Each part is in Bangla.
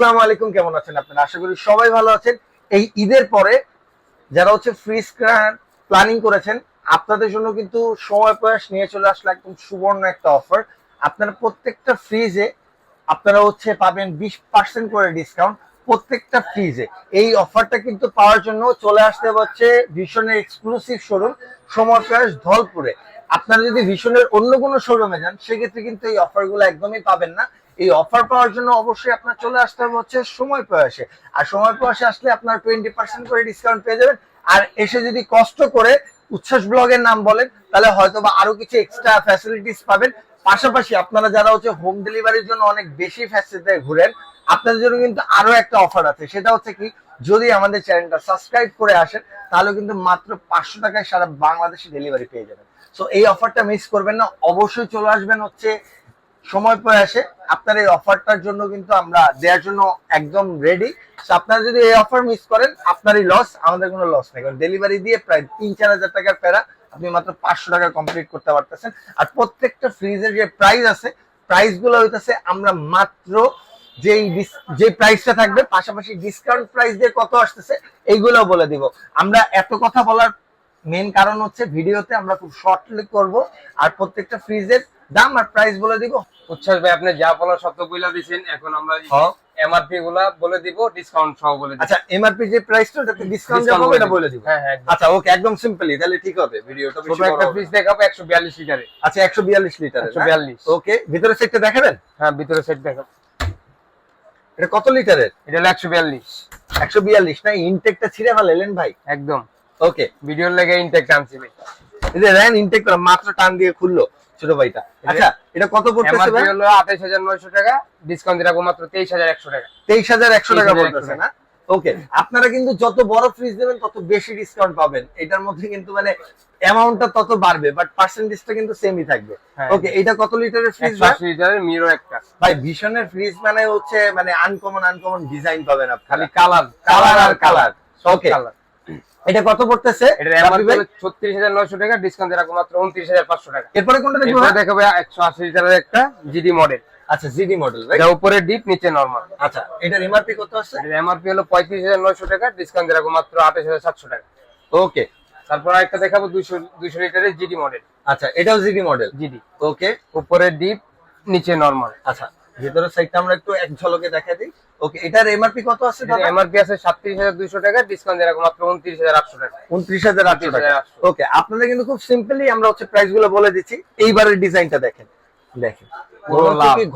আসসালামু আলাইকুম, কেমন আছেন আপনারা? আশা করি সবাই ভালো আছেন। এই ঈদের পরে যারা হচ্ছে ফ্রি স্ক্রান প্ল্যানিং করেছেন, আপনাদের জন্য কিন্তু সময় প্রয়াস নিয়ে চলে আসলো একদম সুবর্ণ একটা অফার আপনারা প্রত্যেকটা ফ্রিজে আপনারা হচ্ছে পাবেন বিশ পার্সেন্ট করে ডিসকাউন্ট প্রত্যেকটা ফ্রিজে এই অফারটা কিন্তু পাওয়ার জন্য চলে আসতে হচ্ছে ভীষণের এক্সক্লুসিভ শোরুম সময় প্রয়াস ধলপুরে। আপনারা যদি ভীষণের অন্য কোনো শোরুমে যান, সেক্ষেত্রে কিন্তু এই অফারগুলো একদমই পাবেন না। এই অফার পাওয়ার জন্য অবশ্যই আপনার চলে আসতে হবে হচ্ছে সময় প্রয়াসে। আর সময় প্রয়াসে আসলে আপনার টোয়েন্টি পার্সেন্ট করে ডিসকাউন্ট পেয়ে যাবেন। আর এসে যদি কষ্ট করে উচ্ছ্বাস ব্লগের নাম বলেন, তাহলে হয়তো বা আরও কিছু এক্সট্রা ফ্যাসিলিটিস পাবেন। পাশাপাশি আপনারা যারা হচ্ছে হোম ডেলিভারির জন্য অনেক বেশি ফ্যাসিলিটি ঘুরেন, আপনাদের জন্য কিন্তু আরও একটা অফার আছে। সেটা হচ্ছে কি, যদি আমাদের চ্যানেলটা সাবস্ক্রাইব করে আসেন, তাহলে কিন্তু মাত্র পাঁচশো টাকায় সারা বাংলাদেশে ডেলিভারি পেয়ে যাবেন। সো এই অফারটা মিস করবেন না। অবশ্যই চলে আসবেন হচ্ছে সময় প্রয়াসে আপনার এই অফারটার জন্য কিন্তু আমরা দেওয়ার জন্য একদম রেডি আপনারা যদি এই অফার মিস করেন, আপনারই লস আমাদের কোনো লস নেই। কারণ ডেলিভারি দিয়ে প্রায় তিন চার হাজার টাকার প্যারা আপনি মাত্র পাঁচশো টাকা কমপ্লিট করতে পারতেছেন। আর প্রত্যেকটা ফ্রিজের যে প্রাইস আছে প্রাইসগুলো হইতেছে আমরা মাত্র যেই যে প্রাইসটা থাকবে, পাশাপাশি ডিসকাউন্ট প্রাইস দিয়ে কত আসতেছে এইগুলো বলে দিব। আমরা এত কথা বলার মেন কারণ হচ্ছে, ভিডিওতে আমরা খুব শর্টলি করব। আর প্রত্যেকটা ফ্রিজের দাম আর প্রাইস বলে দিব। উচ্ছ্বাস ভাই আপনি যা বলার বইলা দিছেন এখন আমরা হ্যাঁ। এমআরপি গুলা বলে দিব ডিসকাউন্ট সহ বলে দিব। আচ্ছা এমআরপি যে প্রাইসটা ওটাতে ডিসকাউন্ট বলে এটা দিব। বলে দিব। হ্যাঁ হ্যাঁ আচ্ছা ওকে একদম সিম্পলি তাহলে ঠিক হবে ভিডিওটা ছোট একটা ফ্রিজ দেখাবো একশো বিয়াল্লিশ লিটারে আচ্ছা 142 লিটার 142 ওকে ভিতরে সেটটা দেখাবেন? হ্যাঁ ভিতরে সেট দেখাবো। এটা কত লিটারের? এটা হলো একশো বিয়াল্লিশ। 142 না? ইনটেকটা ছিঁড়ে ফেলেন ভাই। একদম। ওকে। ভিডিওর লেগে ইনটেক আনছি ভাই। এই যে ইনটেক করা মাত্র টান দিয়ে খুললো ছোট ভাইটা। আচ্ছা এটা কত পড়তেছে ভাই? হলো আঠাইশ হাজার নয়শো টাকা ডিসকাউন্ট রাখব মাত্র তেইশ হাজার একশো টাকা। 23100 টাকা 23,100 পড়তেছে না? ওকে আপনারা কিন্তু যত বড় ফ্রিজ নেবেন তত বেশি ডিসকাউন্ট পাবেন। এটার মধ্যে কিন্তু মানে অ্যামাউন্টটা তত বাড়বে বাট পার্সেন্টেজটা কিন্তু সেমই থাকবে। হ্যাঁ। ওকে এটা কত লিটারের ফ্রিজ একশো আশি লিটারের মিরো একটা। ভাই ভীষণের ফ্রিজ মানে হচ্ছে মানে আনকমন আনকমন ডিজাইন পাবেন আপনি খালি কালার কালার আর কালার ওকে কালার এটা কত পড়তেছে? রাফি এমআরপি ভাই? হলো ছত্রিশ হাজার নয়শো টাকা ডিসকাউন্ট রাখব মাত্র উনত্রিশ হাজার পাঁচশো টাকা। এরপরে কোনটা দেখব এরপরে দেখাবে একশো আশি লিটারের একটা জিডি মডেল আচ্ছা জিডি মডেল ভাই। এটা উপরে ডিপ নিচে নরমাল আচ্ছা এটার এমআরপি কত আছে? এটার এমআরপি হলো পঁয়ত্রিশ হাজার নয়শো টাকা ডিসকাউন্ট রাখব মাত্র আঠাশ হাজার সাতশো টাকা। ওকে তারপর একটা দেখাবো দুইশো দুইশো লিটারের জিডি মডেল আচ্ছা এটাও জিডি মডেল জিডি ওকে উপরে ডিপ নিচে নরমাল আচ্ছা ভেতরের সাইডটা আমরা একটু এক ঝলকে দেখা দিই। ওকে এটার এমআরপি কত আছে দাদা? এমআরপি আছে সাতত্রিশ হাজার দুইশো টাকা ডিসকাউন্ট দিয়ে মাত্র উনত্রিশ হাজার আটশো টাকা। উনত্রিশ হাজার আটশো টাকা। ওকে আপনাদের কিন্তু খুব সিম্পলি আমরা হচ্ছে প্রাইসগুলো বলে দিচ্ছি। এইবারের ডিজাইনটা দেখেন। দেখেন।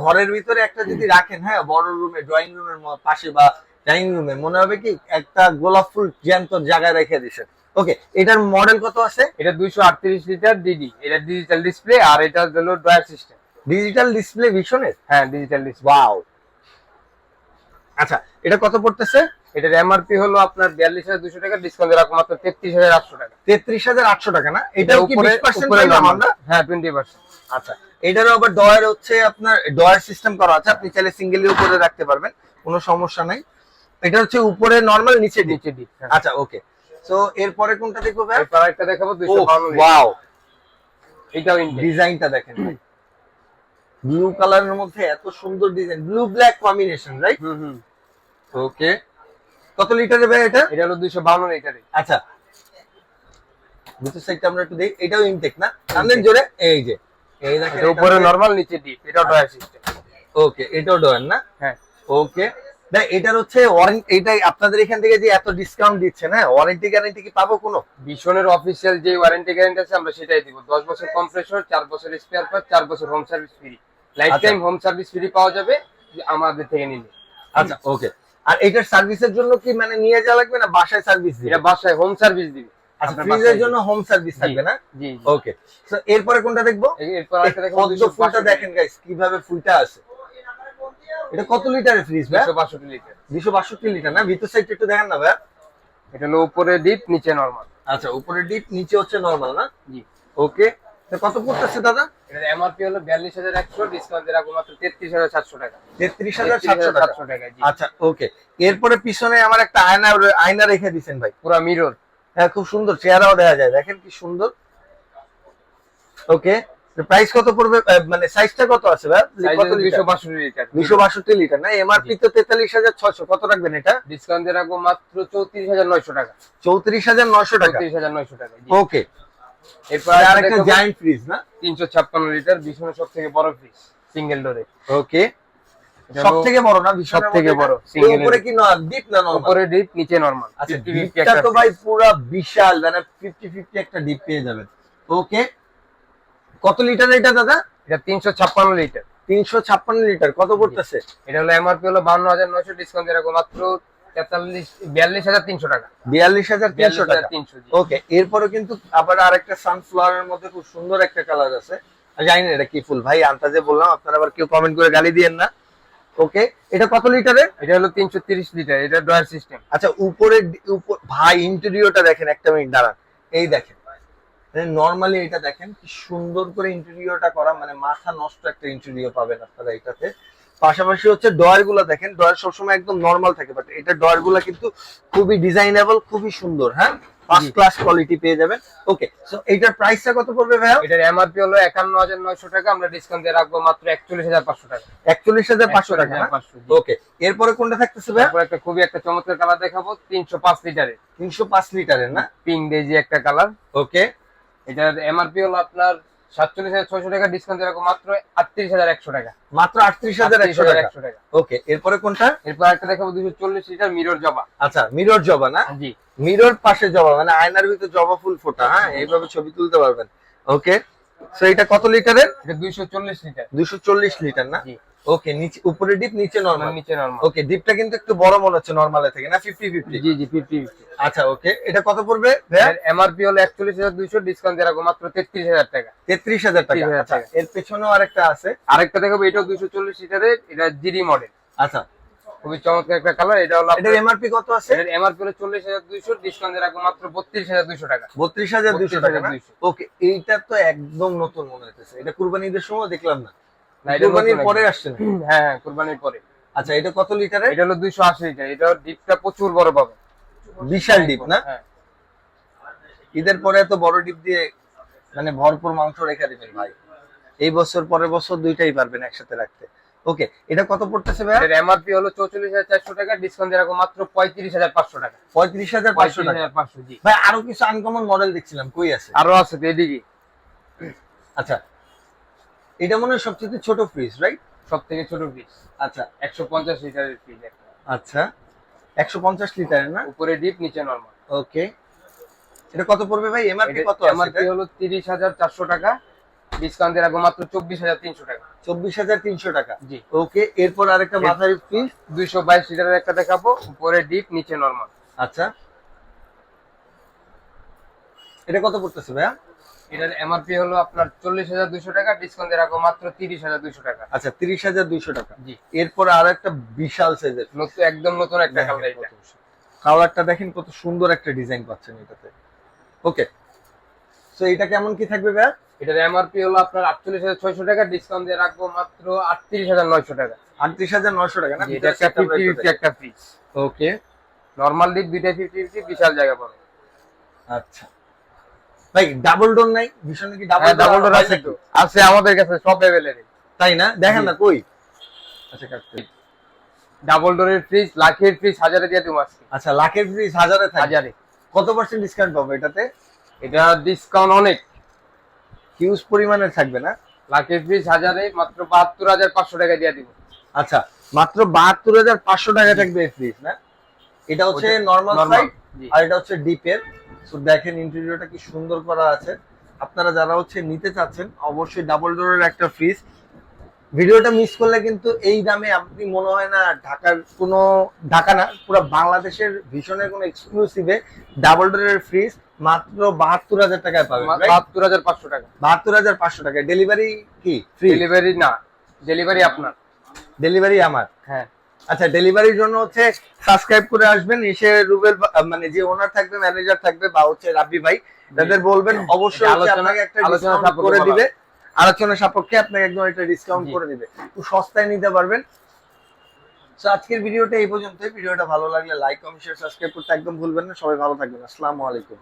ঘরের ভিতরে একটা যদি রাখেন হ্যাঁ বড় রুমে ড্রয়িং রুমের পাশে বা ডাইনিং রুমে মনে হবে কি একটা গোলাপ ফুল জ্যান্ত জায়গায় রেখে দিছেন ওকে এটার মডেল কত আছে? এটা দুইশো আটত্রিশ লিটার ডিডি এটা ডিজিটাল ডিসপ্লে আর এটা হলো ড্রয়ার সিস্টেম ডিজিটাল ডিসপ্লে ভিশনের হ্যাঁ ডিজিটাল ডিসপ্লে ওয়াও আচ্ছা এটা কত পড়তেছে? এটার এমআরপি হলো আপনার বিয়াল্লিশ হাজার দুশো টাকা ডিসকাউন্ট দিয়ে মাত্র তেত্রিশ হাজার আটশো টাকা। তেত্রিশ হাজার আটশো টাকা না? এটা উপরে উপরে হ্যাঁ টোয়েন্টি পার্সেন্ট আচ্ছা এটারও আবার ডয়ার হচ্ছে আপনার ডয়ার সিস্টেম করা আছে আপনি চাইলে সিঙ্গেলিও করে রাখতে পারবেন কোনো সমস্যা নাই। এটা হচ্ছে উপরে নরমাল নিচে নিচে ডিপ আচ্ছা ওকে সো এরপরে কোনটা দেখব ভাই? একটা দেখাবো দুইশো বাউন্ন ওয়াও এটাও ডিজাইনটা দেখেন ব্লু কালারের মধ্যে এত সুন্দর design blue black combination right hmm hmm. Okay কত লিটারের ভাই এটা? এটা হলো দুইশো বাউন্ন লিটারে আচ্ছা। ভিতর সাইডটা আমরা একটু দেখি এটাও ইনটেক না? টানলেন জোরে? এই যে। এই দেখেন এটা উপরে নরমাল নিচে ডিপ এটাও ড্রয়ার সিস্টেম ওকে এটাও ডয়ার না? হ্যাঁ। ওকে দেখ এটার হচ্ছে ওয়ারেন্টি এটাই আপনাদের এখান থেকে যে এত ডিসকাউন্ট দিচ্ছে না ওয়ারেন্টি গ্যারান্টি কি পাবো কোনো? ভীষণের অফিসিয়াল যে ওয়ারেন্টি গ্যারান্টি আছে আমরা সেটাই দিব। দশ বছর কম্প্রেসর চার বছর স্পেয়ার পার্ট চার বছর home service free life. Time home service free পাওয়া যাবে আমাদের থেকে নিলে। আচ্ছা ওকে আর এটার সার্ভিসের জন্য কি মানে নিয়ে যাওয়া লাগবে না বাসায় সার্ভিস দিবে? এটা বাসায় হোম সার্ভিস দিবে। আচ্ছা ফ্রিজের জন্য হোম সার্ভিস থাকবে না? জি ওকে তো এরপরে কোনটা দেখব? এরপর আরেকটা দেখাবো ফুলটা দেখেন গাইস কীভাবে ফুলটা আছে এটা কত লিটারের ফ্রিজ ভাই দুশো বাষট্টি লিটার। দুশো বাষট্টি লিটার না? ভিতর সাইড একটু দেখেন না ভাই এটা হলো উপরে ডিপ নিচে নরমাল আচ্ছা উপরে ডিপ নিচে হচ্ছে নরমাল না? জি। ওকে কত পড়তেছে দাদা? এমআরপি হলো বিয়াল্লিশ হাজার একশো ডিসকাউন্ট রাখব মাত্র তেত্রিশ হাজার সাতশো টাকা। তেত্রিশ হাজার সাতশো টাকা। জি। আচ্ছা ওকে এরপরে পিছনে আমার একটা আয়না আয়না রেখে দিছেন ভাই। পুরা মিরর হ্যাঁ খুব সুন্দর চেহারাও দেখা যায়। দেখেন কি সুন্দর। ওকে প্রাইস কত পড়বে? মানে সাইজটা কত আছে কত লিটার? বাষট্টি লিটার। না? এমআরপি তো তেতাল্লিশ হাজার ছশো কত রাখবেন এটা? ডিসকাউন্ট দিয়ে রাখব মাত্র চৌত্রিশ হাজার নয়শো টাকা। চৌত্রিশ হাজার নশো টাকা। চৌত্রিশ হাজার নয়শো টাকা ওকে এরপর আর একটা জায়ান্ট ফ্রিজ না? তিনশো ছাপ্পান্ন লিটার ভীষণ সব থেকে বড় ফ্রিজ সিঙ্গেল ডোরে ওকে সব থেকে বড় না? মধ্যে বড়, এর উপরে কি না ডিপ না নরমাল উপরে ডিপ নিচে নরমাল আচ্ছা ডিপটা তো ভাই পুরো বিশাল মানে 50 50 একটা ডিপ পেয়ে যাবেন। ওকে কত লিটার এটা দাদা? এটা তিনশো ছাপ্পান্ন লিটার 356 লিটার কত পড়তেছে? এটা হলো এমআরপি হলো বান্ন হাজার নয়শো ডিসকাউন্ট এরকম মাত্র বিয়াল্লিশ হাজার তিনশো টাকা। 42300 টাকা। তিনশো জি। ওকে এরপরে কিন্তু আবার আরেকটা সানফ্লাওয়ারের মধ্যে খুব সুন্দর একটা কালার আছে। জানি না এটা কি ফুল। ভাই আন্তাজে বললাম আপনারা আবার কেউ কমেন্ট করে গালি দিয়েন না। ওকে এটা কত লিটারের? এটা হলো তিনশো তিরিশ লিটার এটা ডয়ার সিস্টেম। আচ্ছা উপরে ভাই ইন্টেরিয়রটা দেখেন একটা মিনিট দাঁড়ান। এই দেখেন। নর্মালি এটা দেখেন কি সুন্দর করে ইন্টেরিয়রটা করা মানে মাথা নষ্ট একটা ইন্টেরিয়র পাবেন আপনারা এটাতে। পাশাপাশি হচ্ছে ডয়ারগুলো দেখেন ডয়ার সবসময় একদম নর্মাল থাকে বাট এটা ডয়ারগুলো কিন্তু খুবই ডিজাইনেবল খুবই সুন্দর হ্যাঁ? ফার্স্ট ক্লাস কোয়ালিটি পেয়ে যাবেন। ওকে সো এইটার প্রাইসটা কত পড়বে ভাইয়া? এটার এমআরপি হলো একান্ন হাজার নয়শো টাকা আমরা ডিসকাউন্ট দিয়ে রাখব মাত্র একচল্লিশ হাজার পাঁচশো টাকা। একচল্লিশ হাজার পাঁচশো টাকা হ্যাঁ? পাঁচশো ওকে এরপরে কোনটা থাকতেছে ভাইয়া? তারপর একটা খুবই একটা চমৎকার কালার দেখাবো তিনশো পাঁচ লিটারের। তিনশো পাঁচ লিটারের না? পিঙ্ক ডেজি একটা কালার ওকে এটার এমআরপি হলো আপনার সাতচল্লিশ হাজার ছয়শো টাকা ডিসকাউন্ট দিয়ে মাত্র আটত্রিশ হাজার একশো টাকা। মাত্র আটত্রিশ হাজার একশো টাকা। একশো টাকা। ওকে এরপরে কোনটা? এরপর একটা দেখাবো দুশো চল্লিশ লিটার মিরর জবা। আচ্ছা মিরর জবা না? জি। মিরর পাশে জবা মানে আয়নার ভিতরে জবা ফুল ফোটা হ্যাঁ? এইভাবে ছবি তুলতে পারবেন। ওকে সো এটা কত লিটারের? এটা দুইশো চল্লিশ লিটার। দুইশো চল্লিশ লিটার না? জি। ওকে নিচে উপরে ডিপ নিচে নর্মাল নিচে নর্মাল ওকে ডিপটা কিন্তু একটু বড় মনে হচ্ছে থেকে না? ফিফটি ফিফটি জি জি ফিফটি আচ্ছা ওকে এটা কত পড়বে এমআরপি হলো একচল্লিশ হাজার দুইশো ডিসকাউন্ট দিয়ে মাত্র তেত্রিশ হাজার টাকা। তেত্রিশ হাজার টাকা 33,000 আচ্ছা। এর পেছনেও আরেকটা আছে। আরেকটা দেখাবো এটাও দুইশো চল্লিশ লিটারের এটা জিডি মডেল আচ্ছা। খুবই চমৎকার একটা কালার এটা হলো এটার এমআরপি কত আছে? এটার এমআরপি হলো চল্লিশ হাজার দুইশো ডিসকাউন্ট দিয়ে রাখব মাত্র বত্রিশ হাজার দুইশো টাকা। বত্রিশ হাজার দুশো টাকা না? 32,200 ওকে এইটা তো একদম নতুন মনে হইতেছে। এটা কুরবানি ঈদের সময় দেখলাম না। কুরবানির পরে আসছে হ্যাঁ হ্যাঁ কোরবানির পরে। আচ্ছা এটা কত লিটারের? এটা হলো দুইশো আশি লিটার। এটা ডিপটা প্রচুর বড় পাবে। বিশাল ডিপ না? হ্যাঁ। ঈদের পরে এত বড় ডিপ দিয়ে মানে ভরপুর মাংস রেখে দিবেন ভাই। এই বছর পরের বছর দুইটাই পারবেন একসাথে রাখতে। ওকে এটা কত পড়তেছে ভাইয়া? এটার এমআরপি হলো চৌচল্লিশ হাজার চারশো টাকা ডিসকাউন্ট দিয়ে রাখব মাত্র পঁয়ত্রিশ হাজার পাঁচশো টাকা। পঁয়ত্রিশ হাজার পাঁচশো পঁয়ত্রিশ টাকা হাজার পাঁচশো জি। ভাই আরও কিছু আনকমন মডেল দেখছিলাম কই আছে? আরও আছে এদিকে আচ্ছা এটা মনে হয় সবচেয়ে ছোট ফ্রিজ রাইট সব থেকে ছোট ফ্রিজ আচ্ছা একশো পঞ্চাশ লিটারের ফ্রিজ আচ্ছা একশো পঞ্চাশ লিটারের না? উপরে ডিপ নিচে নর্মাল ওকে। এটা কত পড়বে ভাই? এমআরপি কত এমআরপি হলো তিরিশ হাজার চারশো টাকা ডিসকাউন্ট দিয়ে রাখব মাত্র চব্বিশ হাজার তিনশো টাকা। চব্বিশ হাজার তিনশো টাকা। জি। ওকে এরপর আরেকটা এর- মাথার ফ্রিজ দুইশো বাইশ লিটারের একটা দেখাবো উপরে ডিপ নিচে নর্মাল আচ্ছা। এটা কত পড়তেছে ভাইয়া? এটার এমআরপি হলো আপনার চল্লিশ হাজার দুইশো টাকা ডিসকাউন্ট রাখব মাত্র তিরিশ হাজার দুইশো টাকা। আচ্ছা তিরিশ হাজার দুইশো টাকা। জি। এরপর আর একটা বিশাল সাইজের নতুন একদম নতুন একটা কালার এটা কালারটা দেখেন কত সুন্দর একটা ডিজাইন পাচ্ছেন এটাতে। ওকে সো এটা কেমন কি থাকবে ভাইয়া? এটার এমআরপি হলো আপনার আটচল্লিশ হাজার ছয়শো টাকা ডিসকাউন্ট দিয়ে রাখব মাত্র আটত্রিশ হাজার নয়শো টাকা। আটত্রিশ হাজার নশো টাকা না? এটা একটা ফিফটি ফিফটি একটা ফ্রিজ ওকে নর্মাল ডিপ দুইটা ফিফটি ফিফটি বিশাল জায়গা পাবে। আচ্ছা। ভাই ডাবল ডোর নাই ভীষণ কি ডাবল ডাবল ডোর আছে তো। আছে আমাদের কাছে সব অ্যাভেলেবল তাই না? দেখেন না কই? আচ্ছা কাটতে ডাবল ডোরের ফ্রিজ লাখের ফ্রিজ হাজারে দিয়ে দেবো আজকে। আচ্ছা লাখের ফ্রিজ হাজারে থাকে? হাজারে। কত পার্সেন্ট ডিসকাউন্ট পাবো এটাতে? এটা ডিসকাউন্ট অনেক। হিউজ পরিমাণের থাকবে না? লাখের ফ্রিজ হাজারে মাত্র বাহাত্তর হাজার পাঁচশো টাকা দিয়ে দিব। আচ্ছা মাত্র বাহাত্তর হাজার পাঁচশো টাকা থাকবে ফ্রিজ না? এটা হচ্ছে নর্মাল সাইজ আর এটা হচ্ছে ডিপের তো দেখেন ইন্টেরিয়রটা কি সুন্দর করা আছে। আপনারা যারা হচ্ছে নিতে চাচ্ছেন অবশ্যই ডাবল ডোরের একটা ফ্রিজ ভিডিওটা মিস করলে কিন্তু এই দামে আপনি মনে হয় না ঢাকার কোনো ঢাকা না পুরো বাংলাদেশের ভীষণের কোনো এক্সক্লুসিভে ডাবল ডোরের ফ্রিজ মাত্র বাহাত্তর হাজার টাকায় পাবেন বাহাত্তর হাজার পাঁচশো টাকা। বাহাত্তর হাজার পাঁচশো টাকায় ডেলিভারি কি? ফ্রি ডেলিভারি না ডেলিভারি আপনার। ডেলিভারি আমার? হ্যাঁ। আচ্ছা ডেলিভারির জন্য হচ্ছে সাবস্ক্রাইব করে আসবেন এসে রুবেল মানে যে ওনার থাকবে ম্যানেজার থাকবে বা হচ্ছে রাব্বি ভাই তাদের বলবেন অবশ্যই আলোচনা- আপনাকে একটা আলোচনা করে দিবে। আলোচনা সাপেক্ষে আপনাকে একদম একটা ডিসকাউন্ট করে দিবে। একটু সস্তায় নিতে পারবেন। তো আজকের ভিডিওটা এই পর্যন্তই। ভিডিওটা ভালো লাগলে লাইক কমেন্ট শেয়ার সাবস্ক্রাইব করতে একদম ভুলবেন না। সবাই ভালো থাকবেন। আসসালামু আলাইকুম।